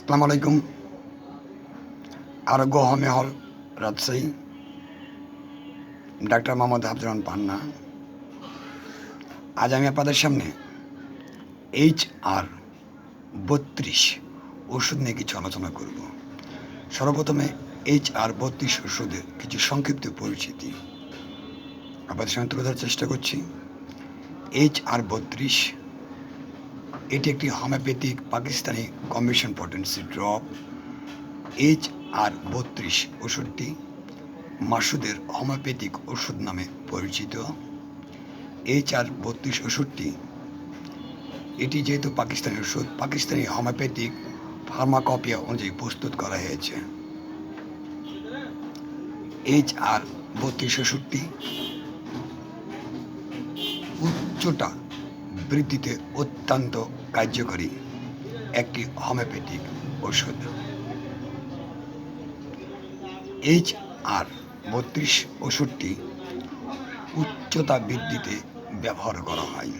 আসসালামু আলাইকুম। আরোগ্য হোমে হল রাজশাহী। ডাক্তার মোহাম্মদ হাফজুর রহমান পান্না। আজ আমি আপনাদের সামনে এইচ আর বত্রিশ ওষুধ নিয়ে কিছু আলোচনা করব। সর্বপ্রথমে এইচ আর বত্রিশ ওষুধের কিছু সংক্ষিপ্ত পরিচিতি। আপনাদের সামনে তুলে ধরার চেষ্টা করছি। এইচ আর বত্রিশ এটি একটি homeopathic Pakistani commission potency drop H R বত্রিশ ওষুধটি মাসুদের হোমিওপ্যাথিক ওষুধ নামে পরিচিত। এইচ আর বত্রিশ ওষুধটি, এটি যেহেতু পাকিস্তানি ওষুধ, পাকিস্তানি হোমিওপ্যাথিক ফার্মাকপিয়া অনুযায়ী প্রস্তুত করা হয়েছে। এইচ আর বত্রিশ ওষুধটি উচ্চটা বৃদ্ধিতে অত্যন্ত কার্যকরী একটি হোমিওপ্যাথিক ওষুধ এইচ আর বত্রিশ ওষুধটি উচ্চতা বৃদ্ধিতে ব্যবহার করা হয়।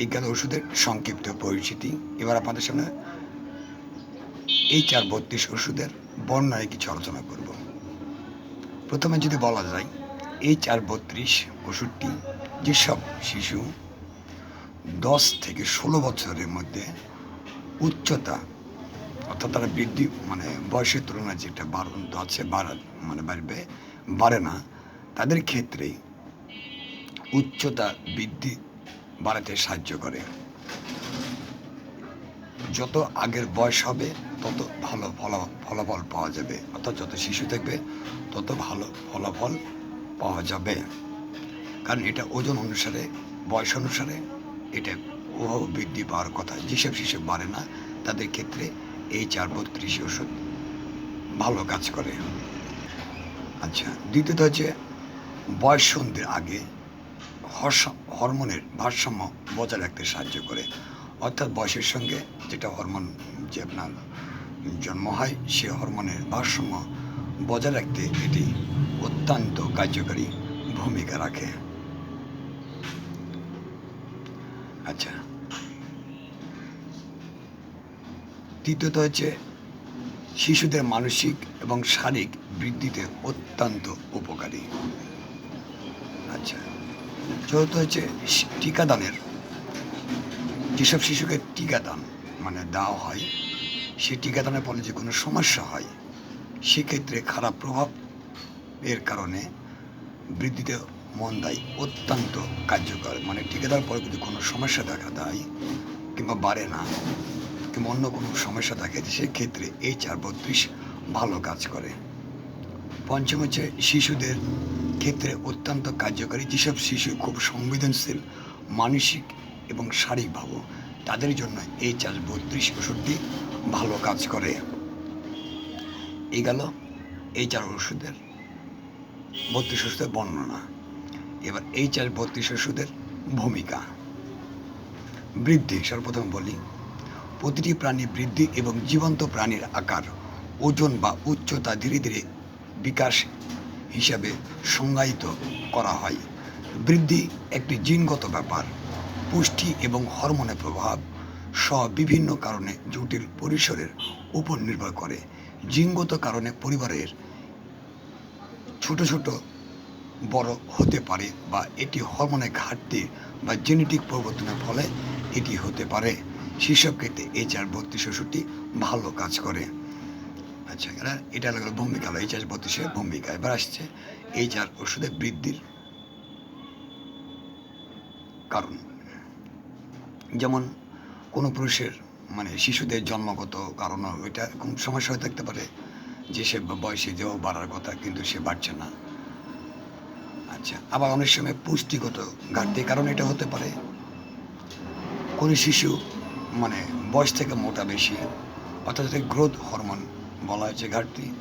এই গেল ওষুধের সংক্ষিপ্ত পরিচিতি। এবার আপনাদের সামনে এইচ আর বত্রিশ ওষুধের বর্ণায় কিছু আলোচনা করব। প্রথমে যদি বলা যায়, এইচ আর বত্রিশ ওষুধটি যেসব শিশু দশ থেকে ষোলো বছরের মধ্যে উচ্চতা, অর্থাৎ তারা বৃদ্ধি মানে বয়সের তুলনায় যেটা বাড়ন আছে, বাড়া মানে বাড়বে, বাড়ে না, তাদের ক্ষেত্রে উচ্চতা বৃদ্ধি বাড়াতে সাহায্য করে। যত আগের বয়স হবে, তত ভালো ফলা ফলাফল পাওয়া যাবে। অর্থাৎ যত শিশু থাকবে, তত ভালো ফলাফল পাওয়া যাবে। কারণ এটা ওজন অনুসারে, বয়স অনুসারে এটা প্রভাব বৃদ্ধি পাওয়ার কথা। যেসব শিশু বাড়ে না, তাদের ক্ষেত্রে এই চার বত্রিশ ওষুধ ভালো কাজ করে। আচ্ছা দ্বিতীয়ত হচ্ছে বয়স সন্ধির আগে হরমোনের ভারসাম্য বজায় রাখতে সাহায্য করে। অর্থাৎ বয়সের সঙ্গে যেটা হরমোন যে আপনার জন্ম হয়, সে হরমোনের ভারসাম্য বজায় রাখতে এটি অত্যন্ত কার্যকরী ভূমিকা রাখে। আচ্ছা। তৃতীয়ত হচ্ছে, শিশুদের মানসিক এবং শারীরিক বৃদ্ধিতে অত্যন্ত উপকারী। আচ্ছা। চতুর্থ হচ্ছে টিকাদানের। যেসব শিশুকে টিকাদান মানে দেওয়া হয় সেই টিকাদানের ফলে যে কোনো সমস্যা হয়, সেক্ষেত্রে খারাপ প্রভাব এর কারণে বৃদ্ধিতে মন দেয় অত্যন্ত কার্যকর। মানে টিকা দেওয়ার পরে যদি কোনো সমস্যা দেখা দেয়, কিংবা বাড়ে না, কিংবা অন্য কোনো সমস্যা যায় সেক্ষেত্রে এই চার বত্রিশ ভালো কাজ করে। পঞ্চম হচ্ছে শিশুদের ক্ষেত্রে অত্যন্ত কার্যকারী, যেসব শিশু খুব সংবেদনশীল, মানসিক এবং শারীরিকভাবে তাদের জন্য এই চার বত্রিশ ওষুধটি ভালো কাজ করে। এই গেল এই চার ওষুধের বত্রিশ ওষুধের বর্ণনা। এবার এই চার বত্রিশ ওষুধের ভূমিকা। বৃদ্ধি, সর্বপ্রথম বলি, প্রতিটি প্রাণী বৃদ্ধি এবং জীবন্ত প্রাণীর আকার, ওজন বা উচ্চতা ধীরে ধীরে বিকাশ হিসাবে সংজ্ঞায়িত করা হয়। বৃদ্ধি একটি জিনগত ব্যাপার, পুষ্টি এবং হরমোনের প্রভাব সহ বিভিন্ন কারণে জটিল পরিসরের উপর নির্ভর করে। জিনগত কারণে পরিবারের ছোট ছোট বড় হতে পারে বা এটি হরমোনের ঘাটতি বা জেনেটিক পরিবর্তনের ফলে এটি হতে পারে। সেসব ক্ষেত্রে এই চার বত্রিশ ওষুধটি ভালো কাজ করে। আচ্ছা এটা লাগল ভূমিকা হলো এই চার বত্রিশের ভূমিকা। এবার আসছে এই চার ওষুধের বৃদ্ধির কারণ। যেমন কোনো পুরুষের মানে শিশুদের জন্মগত কারণ ওইটা সমস্যা হয়ে থাকতে পারে যে সে বয়সে দেহ বাড়ার কথা কিন্তু সে বাড়ছে না। আচ্ছা আবার অনেক সময় পুষ্টিগত ঘাটতির কারণে এটা হতে পারে। কোনো শিশু মানে বয়স থেকে মোটা বেশি অর্থাৎ গ্রোথ হরমোন বলা হয়েছে ঘাটতি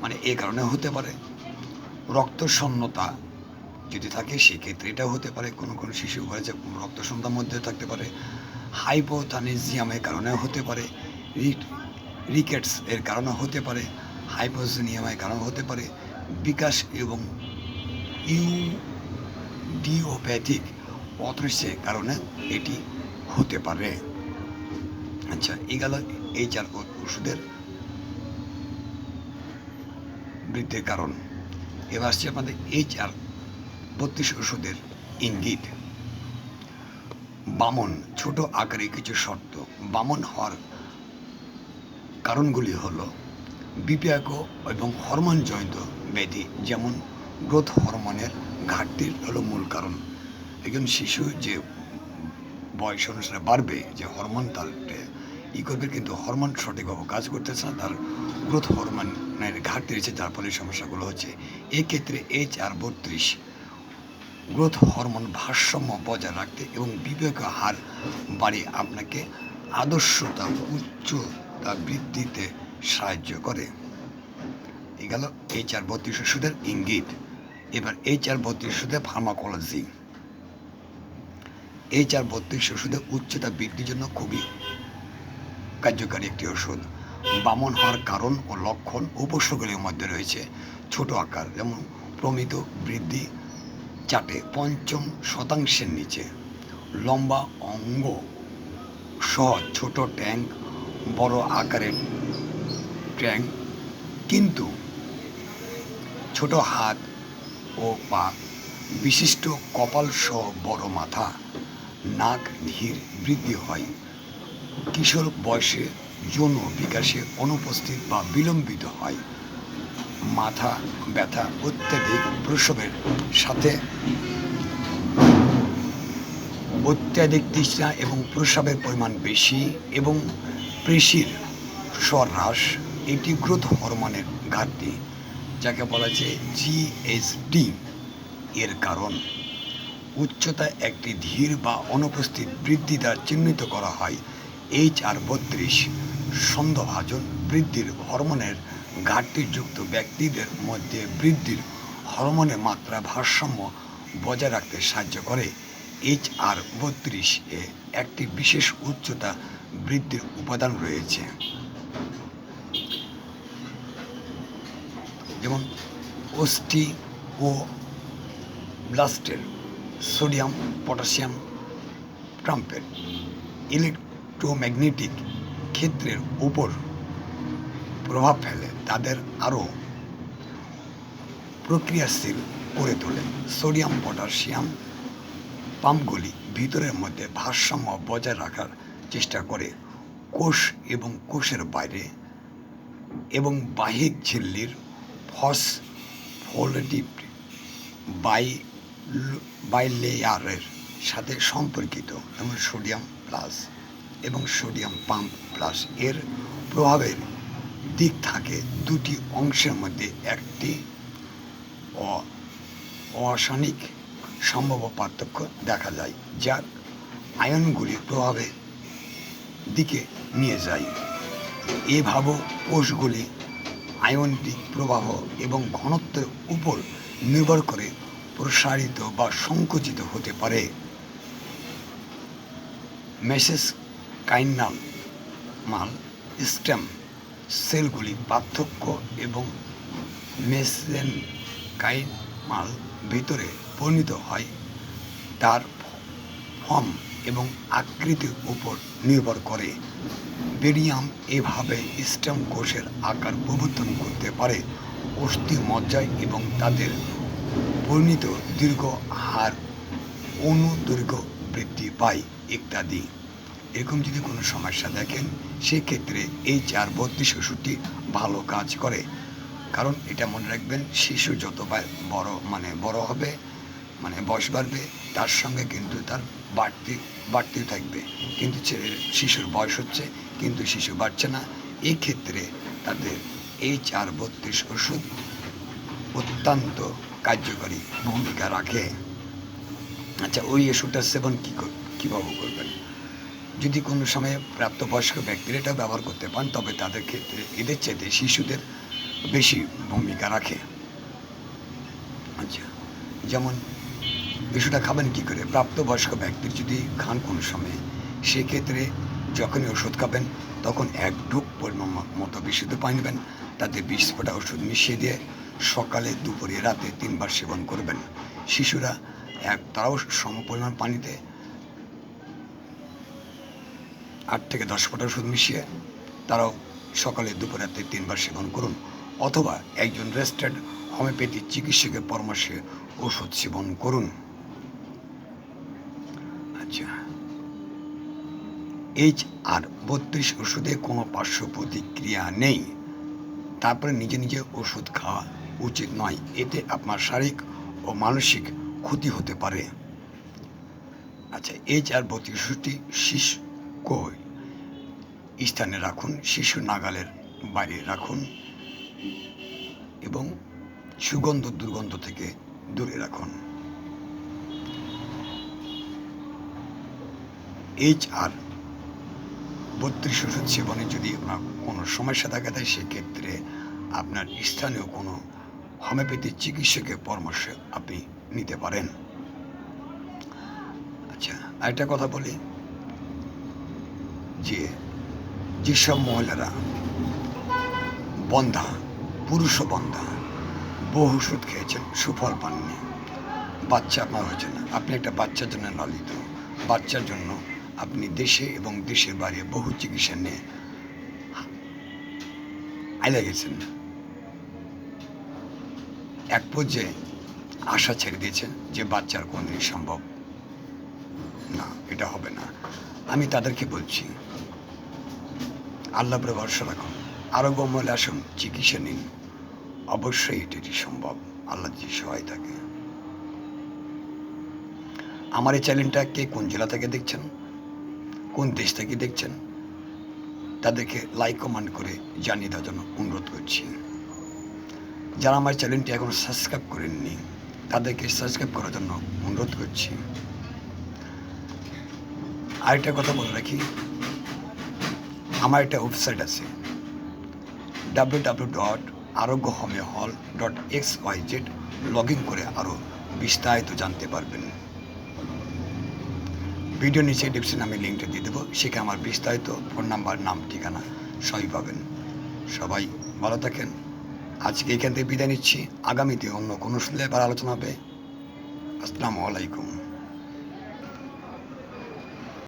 মানে এ কারণে হতে পারে। রক্ত শূন্যতা যদি থাকে, সেক্ষেত্রে এটাও হতে পারে। কোনো কোনো শিশু হয়েছে রক্ত শূন্যতার মধ্যে থাকতে পারে। হাইপোথানিজিয়ামের কারণে হতে পারে। রিক- রিকেটস এর কারণে হতে পারে। হাইপোজিনিয়ামের কারণে হতে পারে। বিকাশ এবং ইউডিওপ্যাথিক অদৃশ্যের কারণে এটি হতে পারে। আচ্ছা এই গেল এই চার ওষুধের বৃদ্ধির কারণ। এবার আসছে আমাদের এইচ আর বত্রিশ ওষুধের ইঙ্গিত। বামন, ছোট আকারে কিছু শর্ত। বামন হওয়ার কারণগুলি হল বিপাক এবং হরমোন জনিত ব্যাধি, যেমন গ্রোথ হরমোনের ঘাটতির হলো মূল কারণ। একজন শিশু যে বয়স অনুসারে বাড়বে, যে হরমোন তার ই করবে, কিন্তু হরমোন সঠিকভাবে কাজ করতেছে না, তার গ্রোথ হরমোনের ঘাটতি রয়েছে, যার ফলে সমস্যাগুলো হচ্ছে। এক্ষেত্রে এইচ আর বত্রিশ, গ্রোথ হরমোন ভারসাম্য বজায় রাখতে এবং বিবেক হার বাড়িয়ে আপনাকে আদর্শতা, উচ্চতা বৃদ্ধিতে সাহায্য করে। গেল এইচ আর বত্রিশ ওষুধের ইঙ্গিত। এবার এইচ আর বত্রিশ ওষুধের ফার্মাকোলজি। এইচ আর বত্রিশ ওষুধের উচ্চতা বৃদ্ধির জন্য খুবই কার্যকারী একটি ওষুধ। বামন হওয়ার কারণ ও লক্ষণ উপসর্গগুলির মধ্যে রয়েছে। ছোট আকার, যেমন প্রমিত বৃদ্ধি চাটে পঞ্চম শতাংশের নিচে। লম্বা অঙ্গ সহ ছোট ট্যাঙ্ক, বড় আকারের ট্যাঙ্ক। কিন্তু ছোট হাত ও পা, বিশিষ্ট কপাল সহ বড় মাথা, নাক ধীর বৃদ্ধি হয়। কিশোর বয়সে যৌন বিকাশে অনুপস্থিত বা বিলম্বিত হয়। মাথা ব্যথা অত্যাধিক প্রসবের সাথে অত্যাধিক তৃষ্ণা এবং প্রস্রাবের পরিমাণ বেশি এবং পেশির স্বর হ্রাস এটি গ্রোথ হরমোনের ঘাটতি। যাকে বলা হচ্ছে জিএসডি এর কারণ। উচ্চতা একটি ধীর বা অনুপস্থিত বৃদ্ধি দ্বারা চিহ্নিত করা হয়। এইচ আর বত্রিশ সন্দেহভাজন বৃদ্ধির হরমোনের ঘাটতিযুক্ত ব্যক্তিদের মধ্যে বৃদ্ধির হরমোনের মাত্রা ভারসাম্য বজায় রাখতে সাহায্য করে। এইচ আর বত্রিশ এ একটি বিশেষ উচ্চতা বৃদ্ধির উপাদান রয়েছে। যেমন অস্থি ও ব্লাস্টের সোডিয়াম পটাশিয়াম ট্রাম্পের ইলেকট্রোম্যাগনেটিক ক্ষেত্রের উপর প্রভাব ফেলে, তাদের আরও প্রক্রিয়াশীল করে তোলে। সোডিয়াম পটাশিয়াম পাম্পগুলি ভিতরের মধ্যে ভারসাম্য বজায় রাখার চেষ্টা করে। কোষ এবং কোষের বাইরে এবং বাহিক ঝিল্লির ফসফোলিটিভ বাই বাইলেয়ারের সাথে সম্পর্কিত, যেমন সোডিয়াম প্লাস এবং সোডিয়াম পাম্প প্লাস এর প্রভাবের দিক থাকে দুটি অংশের মধ্যে। একটি অসানিক সম্ভব পার্থক্য দেখা যায় যার আয়নগুলি প্রভাবের দিকে নিয়ে যায়। এভাবে কোষগুলি আয়ন্তিক প্রবাহ এবং ঘনত্বের উপর নির্ভর করে প্রসারিত বা সংকুচিত হতে পারে। মেসেস কাইনাল মাল, স্টেম সেলগুলি পার্থক্য এবং মেসেন কাইমাল ভিতরে পরিণত হয়। তার ফর্ম আকৃতির উপর নির্ভর করে। বেরিয়াম এভাবে স্টেম কোষের আকার প্রবর্তন করতে পারে। অস্থি মজ্জায় এবং তাদের পরিণত দীর্ঘ হার অনুদৈর্ঘ্য বৃদ্ধি পায় ইত্যাদি। এরকম যদি কোনো সমস্যা দেখেন, সেক্ষেত্রে এই চার বত্রিশ ওষুধটি ভালো কাজ করে। কারণ এটা মনে রাখবেন, শিশু যত বড় মানে বড় হবে মানে বয়স বাড়বে, তার সঙ্গে কিন্তু তার বাড়তি, বাড়তে থাকবে। কিন্তু ছেলের, শিশুর বয়স হচ্ছে, কিন্তু শিশু বাড়ছে না। এই ক্ষেত্রে তাদের এই চার বত্রিশ ওষুধ অত্যন্ত কার্যকরী ভূমিকা রাখে। আচ্ছা ওই ওষুধটা সেবন কী কীভাবে করবেন? যদি কোনো সময়ে প্রাপ্তবয়স্ক ব্যক্তিরা এটা ব্যবহার করতে পান তবে তাদের ক্ষেত্রে এদের চাইতে শিশুদের বেশি ভূমিকা রাখে। আচ্ছা যেমন বিষয়টা খাবেন কী করে? প্রাপ্তবয়স্ক ব্যক্তির যদি খান কোনো সময়ে, সেক্ষেত্রে যখনই ওষুধ খাবেন, তখন এক ঢুক পরিমাণ মতো বিশুদ্ধ পানি নেবেন। তাতে বিশ ফোঁটা ওষুধ মিশিয়ে দিয়ে সকালে, দুপুরে, রাতে তিনবার সেবন করবেন। শিশুরা এক তারাও সম পরিমাণ পানিতে আট থেকে দশ ফোঁটা ওষুধ মিশিয়ে তারাও সকালে দুপুরাতে তিনবার সেবন করুন। অথবা একজন রেজিস্টার্ড হোমিওপ্যাথি চিকিৎসকের পরামর্শে ওষুধ সেবন করুন আচ্ছা এইচ আর বত্রিশ ওষুধে কোনো পার্শ্ব প্রতিক্রিয়া নেই। তারপরে নিজে নিজে ওষুধ খাওয়া উচিত নয়। এতে আপনার শারীরিক ও মানসিক ক্ষতি হতে পারে। আচ্ছা এইচ আর বত্রিশ ওষুধটি শিশু কই স্থানে রাখুন শিশু নাগালের বাইরে রাখুন এবং সুগন্ধ দুর্গন্ধ থেকে দূরে রাখুন। এইচ আর বত্রিশ ওষুধ সেবনে যদি আপনার কোনো সমস্যা দেখা দেয়, সেক্ষেত্রে আপনার স্থানীয় কোনো হোমিওপ্যাথি চিকিৎসকের পরামর্শ আপনি নিতে পারেন। আচ্ছা আরেকটা কথা বলি যে যেসব মহিলারা বন্ধা, পুরুষ বন্ধা, বহু ওষুধ খেয়েছেন, সুফল পাননি, বাচ্চা আপনার হয়েছে না। আপনি একটা বাচ্চার জন্য লালিত, বাচ্চার জন্য আপনি দেশে এবং দেশের বাইরে বহু চিকিৎসা নিয়ে আইলে গেছেন। এক পর্যায়ে আশা ছেড়ে দিয়েছেন যে বাচ্চার কোনদিনই সম্ভব না, এটা হবে না। আমি তাদেরকে বলছি, আল্লাহ ভরসা রাখুন, আরোগ্য মহলে আসুন, চিকিৎসা নিন। অবশ্যই এটি সম্ভব, আল্লাহ যে সহায় থাকে আমার এই চ্যানেলটা কে কোন জেলা থেকে দেখছেন? কোন দেশ থেকে দেখছেন? তাদেরকে লাইক কমেন্ট করে জানিয়ে দেওয়ার জন্য অনুরোধ করছি। যারা আমার চ্যানেলটি এখন সাবস্ক্রাইব করেননি, তাদেরকে সাবস্ক্রাইব করার জন্য অনুরোধ করছি। আরেকটা কথা বলে রাখি, আমার একটা ওয়েবসাইট আছে W W dot Arogya homeo hall dot X Y Z log in করে আরও বিস্তারিত জানতে পারবেন। ভিডিও নিচে ডিসক্রিপশন আমি লিঙ্কটা দিয়ে দেবো। সেখানে আমার বিস্তারিত ফোন নাম্বার নাম, ঠিকানা সবই পাবেন। সবাই ভালো থাকেন। আজকে এখান থেকে বিদায় নিচ্ছি। আগামীতে অন্য কোনো শুনলে আবার আলোচনা হবে। আসসালামু আলাইকুম।